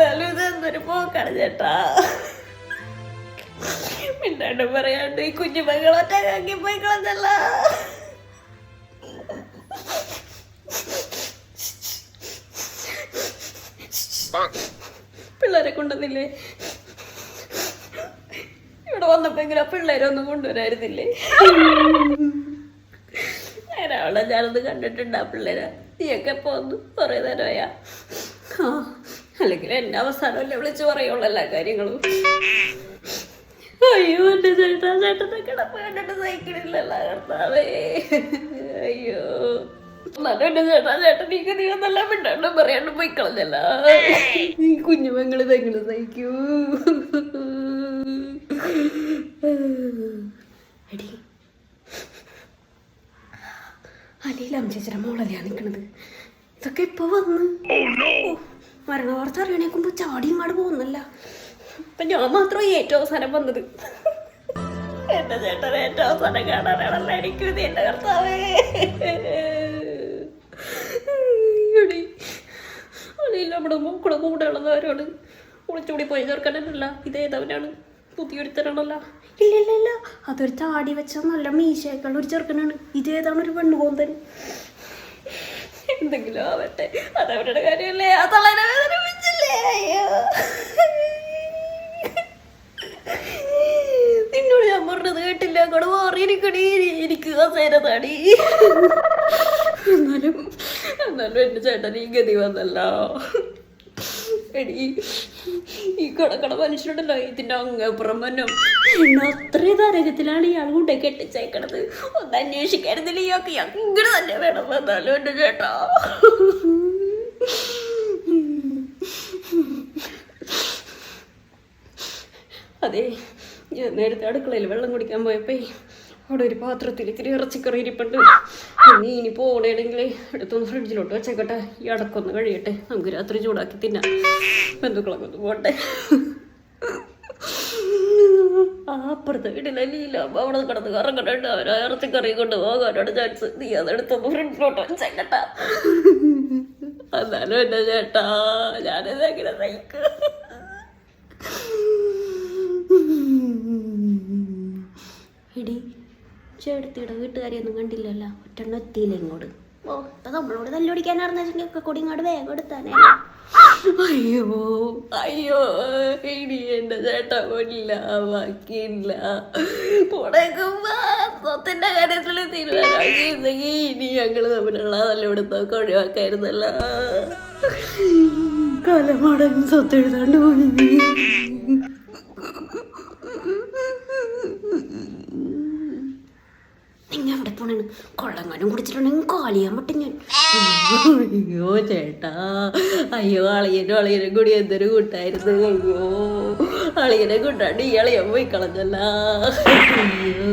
എന്നാലും ഇത് എന്തൊരു പോക്കാണ് ചേട്ടാ? മിണ്ടാണ്ട് പറയാണ്ട് ഈ കുഞ്ഞു മകളൊറ്റക്കാക്കി പോയി കളഞ്ഞല്ല പിള്ളേരെ കൊണ്ടുവന്നില്ലേ? ഇവിടെ വന്നപ്പോ എങ്ങനെ പിള്ളേരെ ഒന്നും കൊണ്ടുവരായിരുന്നില്ലേ? നേരാവളെ ഞാനൊന്ന് കണ്ടിട്ടുണ്ട് ആ പിള്ളേരെ. നീയൊക്കെ പോന്നു കുറേ ആ. അല്ലെങ്കിൽ എന്റെ അവസാനമല്ലേ വിളിച്ച് പറയുള്ളൂ എല്ലാ കാര്യങ്ങളും. അയ്യോ എന്റെ ചേട്ടാ ചേട്ടത്തെ കിടപ്പ് കണ്ടിട്ട് സഹിക്കണില്ലല്ലോ കർത്താവേ. അയ്യോ. എന്നാലും എന്റെ ചേട്ടാ ചേട്ടൻ ഈ നീ ഒന്നല്ല മിണ്ടാണ്ട് പറയാണ്ട് പോയി കളഞ്ഞല്ല. ഈ കുഞ്ഞുമങ്ങൾ ഇതെങ്ങനെ സഹിക്കൂ? എടി അലിയിൽ അമ്മച്ചേച്ചിയുടെ മോളല്ലേ നിൽക്കണത് ഇതൊക്കെ ഇപ്പൊ വന്ന്? ഓ, മരണ വാർത്ത അറിയണേക്കുമ്പോ ചാടി ഇങ്ങോട്ട് പോകുന്നില്ല. അപ്പൊ ഞാൻ മാത്രം ഏറ്റവും അവസാനം വന്നത്. എന്റെ ചേട്ടൻ ഏറ്റവും അവസാനം കാണാനാണല്ലോ എനിക്ക് ഇത് എന്റെ കർത്താവേ. എടി, നമ്മുടെ കൂടെ കൂടെ ഉള്ളവരോട് ഒളിച്ചോടി പോയി ചേർക്കാനല്ല ഇതേതവനാണ് പുതിയൊരുത്തരാണല്ല ഇല്ല ഇല്ല ഇല്ല അതൊരു ചാടി വെച്ച നല്ല മീശയേക്കാൾ ഒരു ചെറുക്കനാണ്. ഇതേതാണ് ഒരു പെണ്ണുകോന്തൻ? എന്തെങ്കിലും ആവട്ടെ. അതവരുടെ കാര്യമല്ലേ? ആ തളരെ വേദനിപ്പിച്ചില്ലേ അയ്യോ. നിന്നോട് ഞാൻ പറഞ്ഞത് കേട്ടില്ല. അങ്ങോട്ട് മാറിയിരിക്കണി എനിക്ക് കസേര താടി. എന്നാലും എന്നാലും എന്റെ ചേട്ടൻ ഈ ഗതി വന്നല്ലോ. എടി ഈ കിടക്കണ മനുഷ്യരുണ്ടല്ലോ ഇതിന്റെ അങ്ങപ്പുറം മനം എന്നെ അത്രയും നരകത്തിലാണ് ഇയാൾ കൊണ്ടേ കെട്ടിച്ചേക്കണത്. ഒന്ന് അന്വേഷിക്കായിരുന്നില്ല ഇയാൾക്ക് അങ്ങനെ തന്നെ വേണം എന്നാലും എന്റെ ചേട്ടാ അതെ നേരത്തെ അടുക്കളയിൽ വെള്ളം കുടിക്കാൻ പോയപ്പോ അവിടെ ഒരു പാത്രത്തിൽ ഇത്തിരി ഇറച്ചിക്കറി ഇരിപ്പുണ്ട്. നീ ഇനി പോകണമെങ്കിൽ എടുത്തൊന്ന് ഫ്രിഡ്ജിലോട്ട് വെച്ചേക്കട്ടെ ഈ അടക്കൊന്ന് കഴിയട്ടെ നമുക്ക് രാത്രി ചൂടാക്കി തിന്ന. ബന്ധുക്കളൊക്കെ ഒന്ന് പോട്ടെ. അപ്പുറത്തെ വീട്ടിലെ ലീല അവിടെ കിടന്ന് കറങ്ങണുണ്ട്. അവരാ ഇറച്ചിക്കറി കൊണ്ട് പോകാനാണ് ചാൻസ് നീ അതെടുത്തൊന്ന് ഫ്രിഡ്ജിലോട്ട് വെച്ചേക്കട്ടാ എന്നാലും എന്റെ ചേട്ടാ ഞാനിതെങ്ങനെ സഹിക്കും എടി ചേട്ടത്തിയുടെ വീട്ടുകാരെയൊന്നും കണ്ടില്ലല്ലോ. ഒറ്റണ്ണ എത്തിയില്ല ഇങ്ങോട്ട്? ഓ ഇപ്പൊ നമ്മളോട് തല്ലുപിടിക്കാൻ വെച്ചിട്ടുണ്ടെങ്കിൽ കൂടി ഇങ്ങോട്ട് വേഗം എടുത്താനേ. അയ്യോ അയ്യോ ഇനി എന്റെ ചേട്ടാ കൊല്ല ബാക്കിയില്ല സ്വത്തിന്റെ കാര്യത്തിൽ തീരുമാനമാക്കിയിരുന്നെങ്കിൽ ഇനി ഞങ്ങൾ തമ്മിലുള്ള തല്ലൊടുത്തൊക്കെ ഒഴിവാക്കായിരുന്നല്ല. കാലമാടൻ സ്വത്ത് എഴുതാണ്ട് പോയി. കൊള്ളങ്ങാനും കുടിച്ചിട്ടുണ്ടെങ്കിൽ കാലിയാൻ പറ്റും ഞാൻ. അയ്യോ ചേട്ടാ. അയ്യോ അളിയനും അളിയനും കൂടി എന്തൊരു കൂട്ടായിരുന്നു. അയ്യോ അളിയനെ കൂട്ടാണ്ട് ഈ അളിയൻ പോയി കളഞ്ഞല്ല. അയ്യോ.